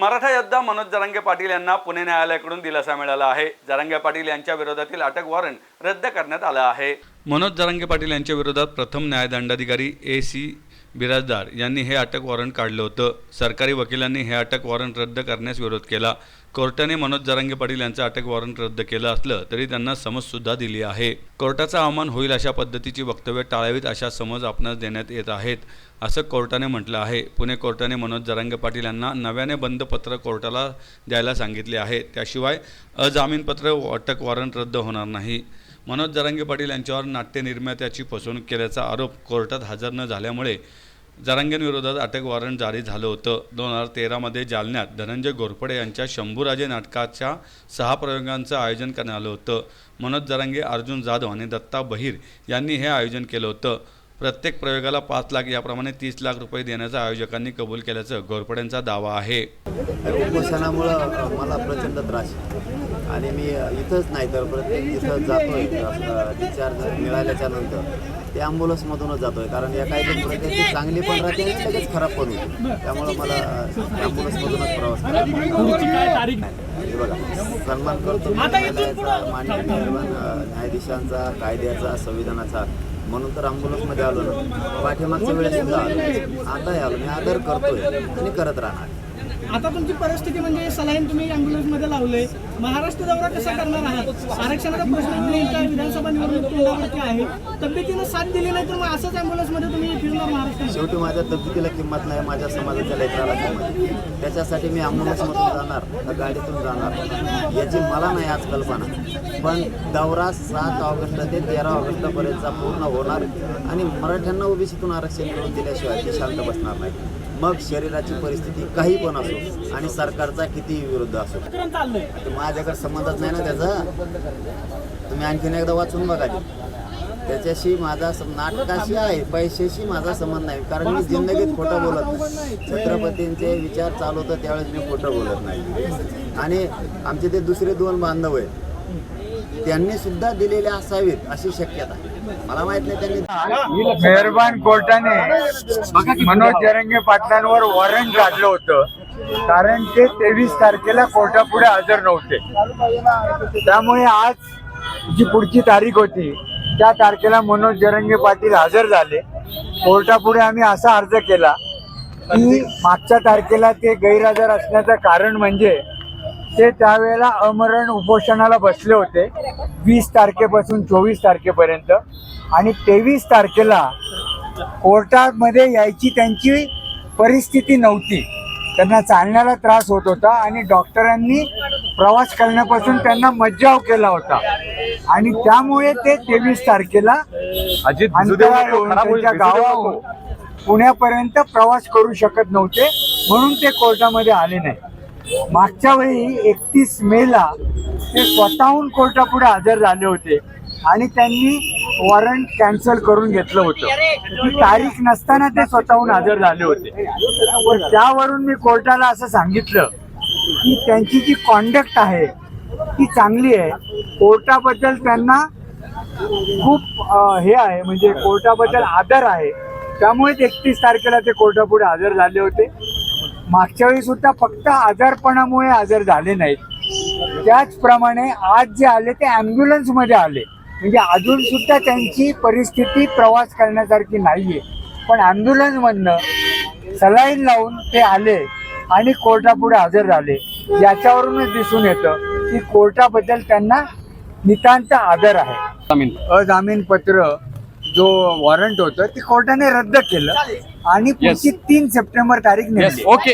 मराठा योद्धा मनोज जरांगे पाटील यांना पुणे न्यायालयाकडून दिलासा मिळाला आहे. जरांगे पाटील यांच्या विरोधातील अटक वॉरंट रद्द करण्यात आलं आहे. मनोज जरांगे पाटील यांच्या विरोधात प्रथम न्यायदंडाधिकारी ए सी बिराजदार यांनी हे अटक वॉरंट काढलं होतं. सरकारी वकिलांनी हे अटक वॉरंट रद्द करण्यास विरोध केला. कोर्टाने मनोज जरांगे पाटील यांचं अटक वॉरंट रद्द केलं असलं तरी त्यांना समजसुद्धा दिली आहे. कोर्टाचं अवमान होईल अशा पद्धतीची वक्तव्य टाळावीत अशा समज आपणास देण्यात येत आहेत असं कोर्टाने म्हटलं आहे. पुणे कोर्टाने मनोज जरांगे पाटील यांना नव्याने बंद पत्र कोर्टाला द्यायला सांगितले आहे. त्याशिवाय अजामीनपत्र अटक वॉरंट रद्द होणार नाही. मनोज जरांगे पाटील यांच्यावर नाट्यनिर्मात्याची फसवणूक केल्याचा आरोप कोर्टात हजर न झाल्यामुळे जरांगेंविरोधात अटक वॉरंट जारी झालं होतं. दोन हजार तेरामध्ये जालन्यात धनंजय घोरपडे यांच्या शंभूराजे नाटकाच्या सहा प्रयोगांचं आयोजन करण्यात आलं होतं. मनोज जरांगे अर्जुन जाधव आणि दत्ता बहिर यांनी हे आयोजन केलं होतं. प्रत्येक प्रयोगाला पाच लाख याप्रमाणे तीस लाख रुपये देण्याचं आयोजकांनी कबूल केल्याचं घोरपड्यांचा दावा आहे. उपोषणामुळं मला प्रचंड त्रास. आणि मी इथंच नाही तर प्रत्येक तिथं जातोय डिस्चार्ज मिळाल्याच्या नंतर ते ॲम्ब्युलन्समधूनच जातोय. कारण या काही प्रकारची चांगली पण राहते आणि लगेच खराब पण होते. त्यामुळं मला ॲम्ब्युलन्समधूनच प्रवास करायला बघा सन्मान करतो मान्य अ, न्यायाधीशांचा कायद्याचा संविधानाचा. म्हणून तर ॲम्ब्युलन्समध्ये आलो ना. पाठीमागच्या वेळेस सुद्धा आलो. आताही आलो. मी आदर करतोय आणि करत राहणार. आता तुमची परिस्थिती म्हणजे सलाईन तुम्ही अँब्युलन्समध्ये लावले महाराष्ट्र दौरा कसा करणार आहात? आरक्षणाचा प्रश्न नेमका विधानसभा निवडणूक तोंडावरती आहे. तब्येतीनं साथ दिली नाही तर मग असंच अँब्युलन्समध्ये तुम्ही फिरणार महाराष्ट्र शेवटी माझ्या तब्येतीला किंमत नाही माझ्या समाजाच्या लेकराला किंमत त्याच्यासाठी मी ॲम्ब्युलन्समधून जाणार गाडीतून जाणार. याची मला नाही आज कल्पना. पण दौरा सात ऑगस्ट ते तेरा ऑगस्टपर्यंतचा पूर्ण होणार आणि मराठ्यांना ओबीसीतून आरक्षण करून दिल्याशिवाय ते शांत बसणार नाही मग शरीराची परिस्थिती काही पण असो आणि सरकारचा कितीही विरुद्ध असो. तर माझ्याकडे संबंधच नाही ना त्याचा. तुम्ही आणखीन एकदा वाचून बघा ते. त्याच्याशी माझा नाटकाशी आहे पैशाशी माझा संबंध नाही. कारण मी जिंदगीत खोटं बोलत नाही. छत्रपतींचे विचार चालू होतं त्यावेळेस मी खोटं बोलत नाही. आणि आमचे ते दुसरे दोन बांधव आहे त्यांनी सुद्धा दिलेले असावेत अशी शक्यता. मला माहीत नाही त्यांनी मेहरबान कोर्टाने मनोज जरंगे पाटलांवर वॉरंट काढलं होतं. कारण ते तेवीस तारखेला कोर्टापुढे हजर नव्हते. त्यामुळे आज जी पुढची तारीख होती त्या तारखेला मनोज जरंगे पाटील हजर झाले. कोर्टापुढे आम्ही असा अर्ज केला की मागच्या तारखेला ते गैरहजर असण्याचं कारण म्हणजे ते त्यावेळेला अमरण उपोषणाला बसले होते. वीस तारखेपासून चोवीस तारखेपर्यंत. आणि तेवीस तारखेला कोर्टामध्ये यायची त्यांची परिस्थिती नव्हती. त्यांना चालण्याला त्रास होत होता आणि डॉक्टरांनी प्रवास करण्यापासून त्यांना मज्जाव केला होता. आणि त्यामुळे ते तेवीस तारखेला त्यांच्या गावाहून पुण्यापर्यंत प्रवास करू शकत नव्हते. म्हणून ते कोर्टामध्ये आले नाही. मागच्या वेळी एकतीस मेला ते स्वतःहून कोर्टापुढे हजर झाले होते आणि त्यांनी वॉरंट कॅन्सल करून घेतलं होतं. ती तारीख नसताना ते स्वतःहून हजर झाले होते. पण त्यावरून मी कोर्टाला असं सांगितलं की त्यांची जी कॉन्डक्ट आहे ती चांगली आहे. कोर्टाबद्दल त्यांना खूप हे आहे म्हणजे कोर्टाबद्दल आदर आहे. त्यामुळेच एकतीस तारखेला ते कोर्टापुढे हजर झाले होते. मागच्या वेळी सुद्धा फक्त आजारपणामुळे हजर झाले नाहीत. त्याचप्रमाणे आज जे आले ते ambulance मध्ये आले. म्हणजे अजून सुद्धा त्यांची परिस्थिती प्रवास करण्यासारखी नाहीये. पण ambulance मधनं सलाईन लावून ते आले आणि कोर्टापुढे हजर झाले. याच्यावरूनच दिसून येतं की कोर्टाबद्दल त्यांना नितांत आदर आहे. अजामीन पत्र जो वॉरंट होतं ते कोर्टाने रद्द केलं आणि पुढची तीन सप्टेंबर तारीख ओके